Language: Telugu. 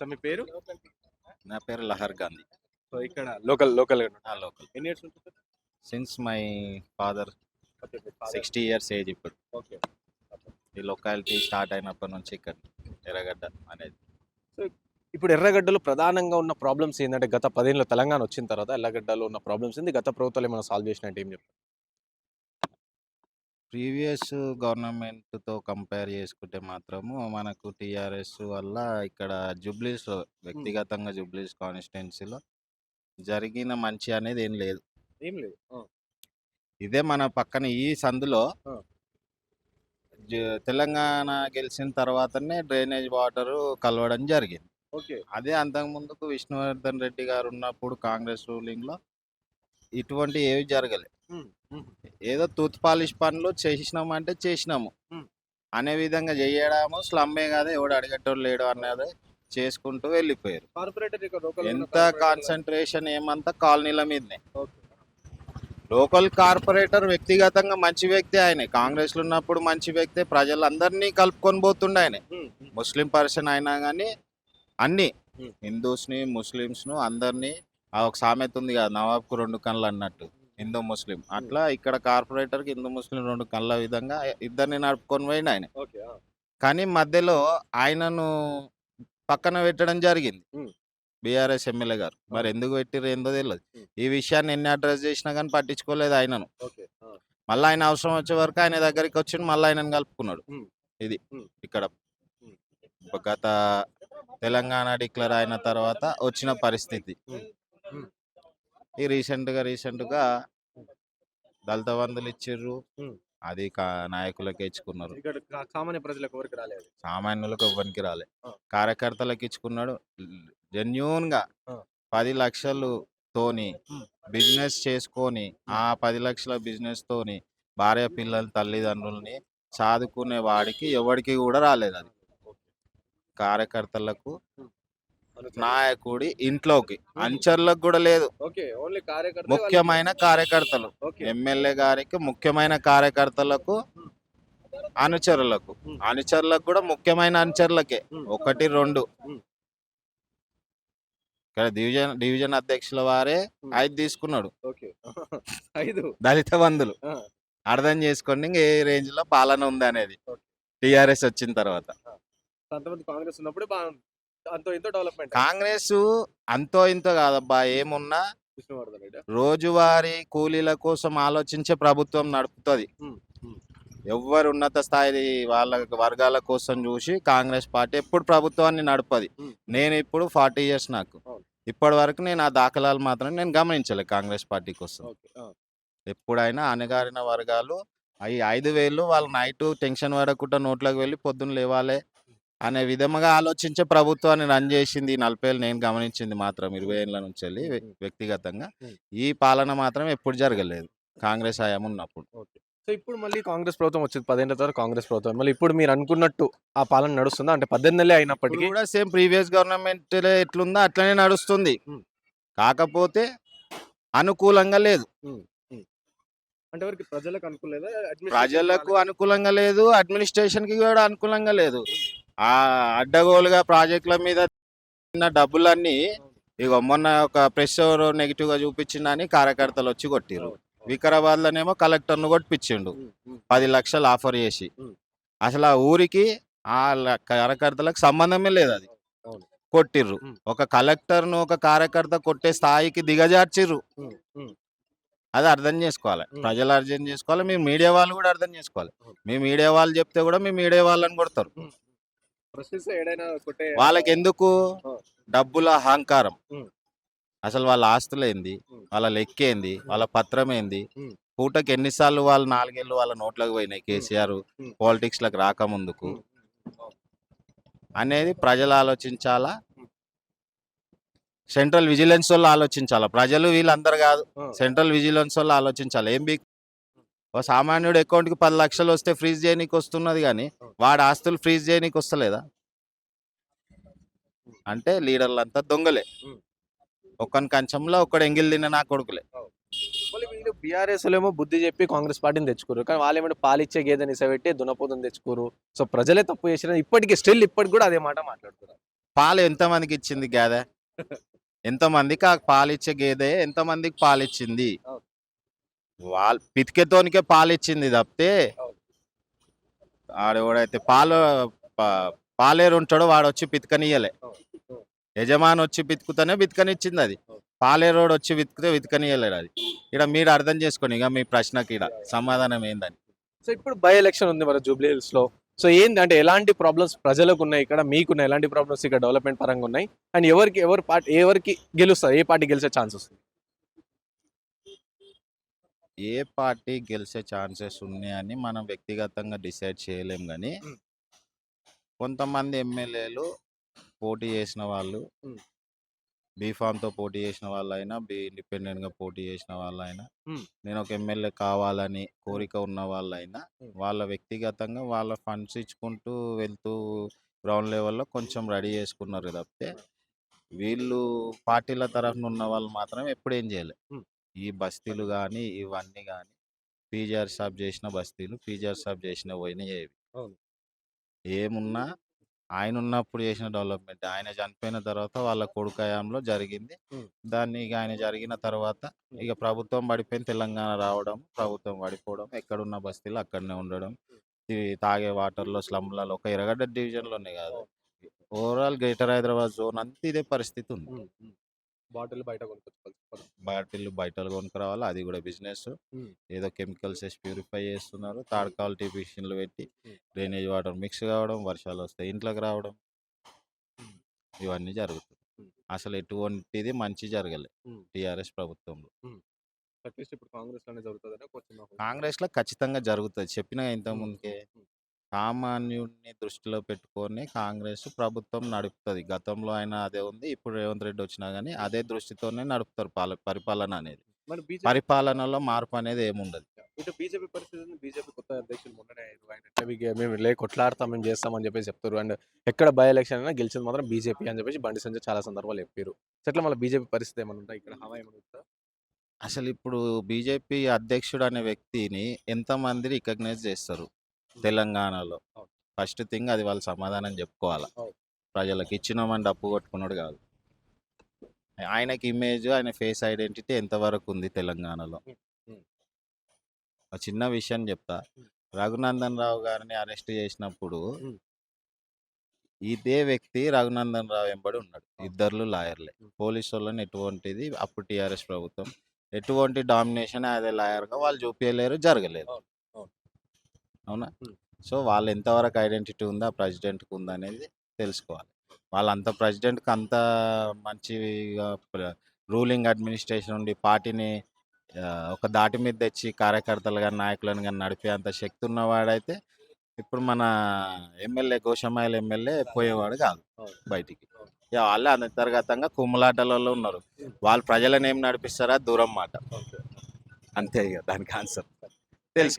సార్ మీ పేరు? నా పేరు లహర్ గాంధీ. సో ఇక్కడ లోకల్ లోకల్ లోకల్. ఎన్ని ఇయర్స్ ఉంటుంది since my father sixty years age ఇప్పుడు. ఓకే ఈ లొకాలిటీ స్టార్ట్ అయినప్పటి నుంచి ఇక్కడ ఎర్రగడ్డ అనేది. ఇప్పుడు ఎర్రగడ్డలో ప్రధానంగా ఉన్న ప్రాబ్లమ్స్ ఏంటంటే గత పదేళ్ళలో తెలంగాణ వచ్చిన తర్వాత ఎర్రగడ్డలో ఉన్న ప్రాబ్లమ్స్ ఏంది? గత ప్రభుత్వాలు ఏమైనా సాల్వ్ చేసినట్టు ఏం చెప్తారు? ప్రీవియస్ గవర్నమెంట్తో కంపేర్ చేసుకుంటే మాత్రము మనకు టీఆర్ఎస్ వల్ల ఇక్కడ జూబ్లీస్ వ్యక్తిగతంగా జూబ్లీస్ కాన్స్టిట్యున్సీలో జరిగిన మంచి అనేది ఏం లేదు. ఏం లేదు. ఇదే మన పక్కన ఈ సందులో. జ- తెలంగాణ గెలిచిన తర్వాతనే డ్రైనేజ్ వాటర్ కలవడం జరిగింది. ఓకే. అదే అంతకు ముందుకు విష్ణువర్ధన్ రెడ్డి గారు ఉన్నప్పుడు కాంగ్రెస్ రూలింగ్లో ఇటువంటి ఏవి జరగలే. ఏదో తూత్ పాలిష్ పనులు చేసినాము మ్మ్. అనే విధంగా చేయడము స్లమ్మే కాదు ఎవడు అడిగేటోడు లేడు అన్నది చేసుకుంటూ వెళ్ళిపోయారు. ఎంత కాన్సన్ట్రేషన్ ఏమంతా కాలనీల మీదనే. లోకల్ కార్పొరేటర్ వ్యక్తిగతంగా మంచి వ్యక్తి ఆయన. కాంగ్రెస్లో ఉన్నప్పుడు మంచి వ్యక్తి ప్రజలందరినీ కలుపుకొని పోతుండే ఆయన. ముస్లిం పర్సన్ అయినా కానీ అన్ని. హిందూస్ని ముస్లిమ్స్ను అందరినీ ఆ ఒక సామెత ఉంది కదా నవాబ్కు రెండు కళ్ళు అన్నట్టు. హిందూ ముస్లిం అట్లా ఇక్కడ కార్పొరేటర్కి హిందూ ముస్లిం రెండు కళ్ళ విధంగా ఇద్దరిని నడుపుకొని పోయిండు ఆయన కానీ మధ్యలో ఆయనను పక్కన పెట్టడం జరిగింది. బీఆర్ఎస్ ఎమ్మెల్యే గారు మరి ఎందుకు పెట్టిర్రు ఏందో తెలియదు. ఈ విషయాన్ని ఎన్ని అడ్రస్ చేసినా కానీ పట్టించుకోలేదు ఆయనను మళ్ళీ ఆయన అవసరం వచ్చే వరకు ఆయన దగ్గరికి వచ్చి మళ్ళీ ఆయనను కలుపుకున్నాడు. ఇది. ఇక్కడ. గత తెలంగాణ డిక్లేర్ అయిన తర్వాత వచ్చిన పరిస్థితి. ఈ రీసెంట్గా రీసెంట్గా దళిత బంధులు ఇచ్చిర్రు. Hmm. అది నాయకులకే ఇచ్చుకున్నారు. సామాన్య ప్రజలకు ఎవరికి రాలేదు సామాన్యులకు ఎవ్వరికి రాలే. కార్యకర్తలకు ఇచ్చుకున్నాడు. జెన్యున్గా. పది లక్షలు తోని. బిజినెస్ చేసుకొని ఆ పది లక్షల బిజినెస్ తోని భార్య పిల్లల తల్లిదండ్రుల్ని సాదుకునే వాడికి ఎవరికి కూడా రాలేదు అది. కార్యకర్తలకు నాయకుడి ఇంట్లోకి. అంచర్లకు కూడా లేదు. ముఖ్యమైన కార్యకర్తలు. ఎమ్మెల్యే గారికి ముఖ్యమైన కార్యకర్తలకు అనుచరులకు. అనుచరులకు కూడా ముఖ్యమైన అనుచరులకే. ఒకటి రెండు. ఇక్కడ డివిజన్ డివిజన్ అధ్యక్షుల వారే. ఐదు తీసుకున్నాడు. దళిత బంధులు. అర్థం చేసుకోండి ఇంక ఏ రేంజ్లో పాలన ఉంది అనేది. టిఆర్ఎస్ వచ్చిన తర్వాత. కాంగ్రెస్ ఉన్నప్పుడే బాగుంది. అంతో ఇంతో డెవలప్మెంట్? కాంగ్రెస్ అంతో ఇంతో కాదబ్బా ఏమున్నా విష్ణువర్ధన్ రెడ్డి రోజువారీ కూలీల కోసం ఆలోచించే ప్రభుత్వం నడుపుతుంది. ఎవ్వరు ఉన్నత స్థాయి వాళ్ళ వర్గాల కోసం చూసి కాంగ్రెస్ పార్టీ ఎప్పుడు ప్రభుత్వాన్ని నడపది. నేను ఇప్పుడు ఫార్టీ ఇయర్స్ నాకు. ఇప్పటి వరకు నేను ఆ దాఖలాలు మాత్రం నేను గమనించలే కాంగ్రెస్ పార్టీ కోసం. ఎప్పుడైనా అణగారిన వర్గాలు అవి ఐదు వేలు వాళ్ళ నైట్ టెన్షన్ పడకుండా నోట్లోకి వెళ్ళి పొద్దున్న లేవాలి అనే విధంగా ఆలోచించే ప్రభుత్వాన్ని రన్ చేసింది నలభై ఏళ్ళు నేను గమనించింది మాత్రం ఇరవై ఏళ్ళ నుంచి వెళ్ళి వ్య-. వ్యక్తిగతంగా. ఈ పాలన మాత్రం ఎప్పుడు జరగలేదు. కాంగ్రెస్ హయాం ఉన్నప్పుడు. సో ఇప్పుడు మళ్ళీ కాంగ్రెస్ ప్రభుత్వం వచ్చింది. పదేళ్ళ తర్వాత కాంగ్రెస్ ప్రభుత్వం. మళ్ళీ ఇప్పుడు మీరు అనుకున్నట్టు ఆ పాలన నడుస్తుందా? అంటే పద్దెనిమిది నెలలే అయినప్పటికీ కూడా సేమ్ ప్రీవియస్ గవర్నమెంట్ ఎట్లుందో? అట్లనే నడుస్తుంది. కాకపోతే అనుకూలంగా లేదు. అంటే ప్రజలకు ప్రజలకు అనుకూలంగా లేదు. అడ్మినిస్ట్రేషన్కి కూడా అనుకూలంగా లేదు. ఆ అడ్డగోలుగా ప్రాజెక్టుల మీద ఉన్న డబ్బులన్నీ ఇక మొన్న ఒక ప్రెస్ నెగిటివ్గా చూపించిందని కార్యకర్తలు వచ్చి కొట్టిరు వికారాబాద్ లోనేమో కలెక్టర్ను కొట్టిపించిండు పది లక్షలు ఆఫర్ చేసి. అసలు ఆ ఊరికి ఆ కార్యకర్తలకు సంబంధమే లేదు అది. కొట్టిర్రు. ఒక కలెక్టర్ను ఒక కార్యకర్త కొట్టే స్థాయికి దిగజార్చిర్రు. అది అర్థం చేసుకోవాలి. ప్రజలు అర్థం చేసుకోవాలి. మీ మీడియా వాళ్ళు కూడా అర్థం చేసుకోవాలి. మీ మీడియా వాళ్ళు చెప్తే కూడా మీ మీడియా వాళ్ళని కొడతారు. వాళ్ళకి ఎందుకు. డబ్బుల అహంకారం. అసలు వాళ్ళ ఆస్తులు ఏంది Hmm. వాళ్ళ లెక్క ఏంది వాళ్ళ పత్రం ఏంది Hmm. పూటకి ఎన్నిసార్లు వాళ్ళు నాలుగేళ్ళు వాళ్ళ నోట్లకు పోయినాయి కేసీఆర్. పాలిటిక్స్లకు రాకముందుకు. అనేది ప్రజలు ఆలోచించాలా? సెంట్రల్ విజిలెన్స్ వాళ్ళు ఆలోచించాలా? ప్రజలు వీళ్ళందరూ కాదు. సెంట్రల్ విజిలెన్స్ వాళ్ళు ఆలోచించాలి? ఏం బీ ఓ సామాన్యుడు అకౌంట్కి పది లక్షలు వస్తే ఫ్రీజ్ చేయనీకి వస్తున్నది కానీ వాడి ఆస్తులు ఫ్రీజ్ చేయనీకి వస్తలేదా? అంటే లీడర్లంతా దొంగలే. ఒక్కని కంచంలో ఒక్కడు ఎంగిల్ తిన్న నా కొడుకులే. వీళ్ళు బీఆర్ఎస్ ఏమో బుద్ధి చెప్పి కాంగ్రెస్ పార్టీని తెచ్చుకోరు. కానీ వాళ్ళు ఏమంటే పాలిచ్చే గేదెని ఇసబెట్టి దున్నపోతుని తెచ్చుకోరు. సో ప్రజలే తప్పు చేసిన ఇప్పటికీ స్టిల్ ఇప్పటికి కూడా అదే మాట మాట్లాడుతున్నారు. పాలు ఎంతమందికి ఇచ్చింది గేదె? ఎంతమందికి ఆ పాలు ఇచ్చే గేదె? ఎంతమందికి పాలు ఇచ్చింది అవును. వాళ్ళ పితికెతోనికే పాలు ఇచ్చింది తప్పితే. ఆడెవడైతే పాలు పాలేరు ఉంటాడో వాడు వచ్చి పితకనియలే యజమాని వచ్చి పితుకుతూనే పితకనిచ్చింది అది. పాలేరోడు వచ్చి వితుకుతే వితకనియలేడు అది. ఇక్కడ మీరు అర్థం చేసుకోండి ఇక మీ ప్రశ్నకి ఇక్కడ సమాధానం ఏందని. సో ఇప్పుడు బై ఎలక్షన్ ఉంది మన జూబ్లీ హిల్స్లో సో ఏంటి అంటే ఎలాంటి ప్రాబ్లమ్స్ ప్రజలకు ఉన్నాయి ఇక్కడ? మీకున్న ఎలాంటి ప్రాబ్లమ్స్ ఇక్కడ డెవలప్మెంట్ పరంగా ఉన్నాయి? అండ్ ఎవరికి ఎవరు పార్టీ ఎవరికి గెలుస్తారు? ఏ పార్టీ గెలిచే ఛాన్స్ వస్తుంది ఏ పార్టీ గెలిచే ఛాన్సెస్ ఉన్నాయని మనం వ్యక్తిగతంగా డిసైడ్ చేయలేం కానీ. కొంతమంది ఎమ్మెల్యేలు పోటీ చేసిన వాళ్ళు. బీఫామ్తో పోటీ చేసిన వాళ్ళైనా బి ఇండిపెండెంట్గా పోటీ చేసిన వాళ్ళైనా. నేను ఒక ఎమ్మెల్యే కావాలని కోరిక ఉన్న వాళ్ళైనా. వాళ్ళ వ్యక్తిగతంగా వాళ్ళ ఫండ్స్ ఇచ్చుకుంటూ వెళ్తూ గ్రౌండ్ లెవెల్లో కొంచెం రెడీ చేసుకున్నారు తప్పితే వీళ్ళు పార్టీల తరఫున ఉన్న వాళ్ళు మాత్రం ఎప్పుడు ఏం చేయలే మ్. ఈ బస్తీలు కానీ ఇవన్నీ కానీ పీజీఆర్ షాప్ చేసిన బస్తీలు పీజీఆర్ షాప్ చేసిన పోయినాయి అవును. ఏమున్నా ఆయన ఉన్నప్పుడు చేసిన డెవలప్మెంట్ ఆయన చనిపోయిన తర్వాత వాళ్ళ కొడుకయాంలో జరిగింది. దాన్ని ఇక ఆయన జరిగిన తర్వాత ఇక ప్రభుత్వం పడిపోయిన తెలంగాణ రావడం ప్రభుత్వం పడిపోవడం ఎక్కడున్న బస్తీలు అక్కడనే ఉండడం. తాగే వాటర్లో స్లమ్లలో ఒక ఎర్రగడ్డ డివిజన్లోనే కాదు. ఓవరాల్ గ్రేటర్ హైదరాబాద్ జోన్ అంతా ఇదే పరిస్థితి ఉంది. బాటిల్ బయట కొనుక్కోవచ్చు బాటిల్ బయటలు కొనుక్కురావాలి అది కూడా బిజినెస్. ఏదో కెమికల్స్ వేసి ప్యూరిఫై చేస్తున్నారు థర్డ్ క్వాలిటీ మిషన్లు పెట్టి. డ్రైనేజ్ వాటర్ మిక్స్ కావడం వర్షాలు వస్తాయి ఇంట్లోకి రావడం. ఇవన్నీ జరుగుతుంది. అసలు ఎటువంటిది మంచి జరగలేదు మ్. టీఆర్ఎస్ ప్రభుత్వంలో కాంగ్రెస్లో ఖచ్చితంగా జరుగుతుంది చెప్పిన ఇంత. ముందుకే. సామాన్యుడిని దృష్టిలో పెట్టుకొని కాంగ్రెస్ ప్రభుత్వం నడుపుతుంది. గతంలో అయినా అదే ఉంది ఇప్పుడు రేవంత్ రెడ్డి వచ్చినా కానీ అదే దృష్టితోనే నడుపుతారు పాల పరిపాలన అనేది. మరి బీజేపీ పరిపాలనలో మార్పు అనేది ఏముండదు. ఇటు బీజేపీ పరిస్థితి బీజేపీ కొత్త అధ్యక్షులు మొన్ననే అయ్యారు. ఆయన ఎట్లా మీకు మేము లే కొట్లాడతాం మేము చేస్తామని చెప్పేసి చెప్తారు. అండ్ ఎక్కడ బై ఎలక్షన్ అయినా గెలిచింది మాత్రం బీజేపీ అని చెప్పేసి బండి సంజయ్ చాలా సందర్భాలు చెప్పారు. సో ఎట్లా మళ్ళీ బీజేపీ పరిస్థితి ఏమైనా ఉంటాయి ఇక్కడ హవా ఏమైనా ఉంటుందా అసలు ఇప్పుడు బీజేపీ అధ్యక్షుడు అనే వ్యక్తిని ఎంతమంది రికగ్నైజ్ చేస్తారు? తెలంగాణలో. ఫస్ట్ థింగ్ అది వాళ్ళు సమాధానం చెప్పుకోవాలి. ప్రజలకు ఇచ్చినామని డప్పు కొట్టుకున్నాడు కాదు. ఆయనకి ఇమేజ్ ఆయన ఫేస్ ఐడెంటిటీ ఎంతవరకు ఉంది తెలంగాణలో? చిన్న విషయం చెప్తా. రఘునందన్ రావు గారిని అరెస్ట్ చేసినప్పుడు. ఇదే వ్యక్తి రఘునందన్ రావు వెంబడి ఉన్నాడు. ఇద్దరు లాయర్లే. పోలీసు వాళ్ళని ఎటువంటిది? అప్పుడు టీఆర్ఎస్ ప్రభుత్వం. ఎటువంటి డామినేషన్ అదే లాయర్గా వాళ్ళు చూపించలేరు జరగలేదు. అవును. సో వాళ్ళు ఎంతవరకు ఐడెంటిటీ ఉందా ప్రెసిడెంట్కి ఉందా అనేది తెలుసుకోవాలి. వాళ్ళంత ప్రెసిడెంట్కి అంత మంచిగా రూలింగ్ అడ్మినిస్ట్రేషన్ ఉండి పార్టీని ఒక దాటి మీద తెచ్చి కార్యకర్తలు కానీ నాయకులను కానీ నడిపే అంత శక్తి ఉన్నవాడైతే ఇప్పుడు మన ఎమ్మెల్యే గోషమాయిల ఎమ్మెల్యే పోయేవాడు కాదు. బయటికి. ఇక వాళ్ళే అంతర్గతంగా కుమ్మలాటలలో ఉన్నారు. వాళ్ళు ప్రజలను ఏం నడిపిస్తారా? దూరం మాట. అంతే ఇక దానికి ఆన్సర్. తెలుసుకోవాలి.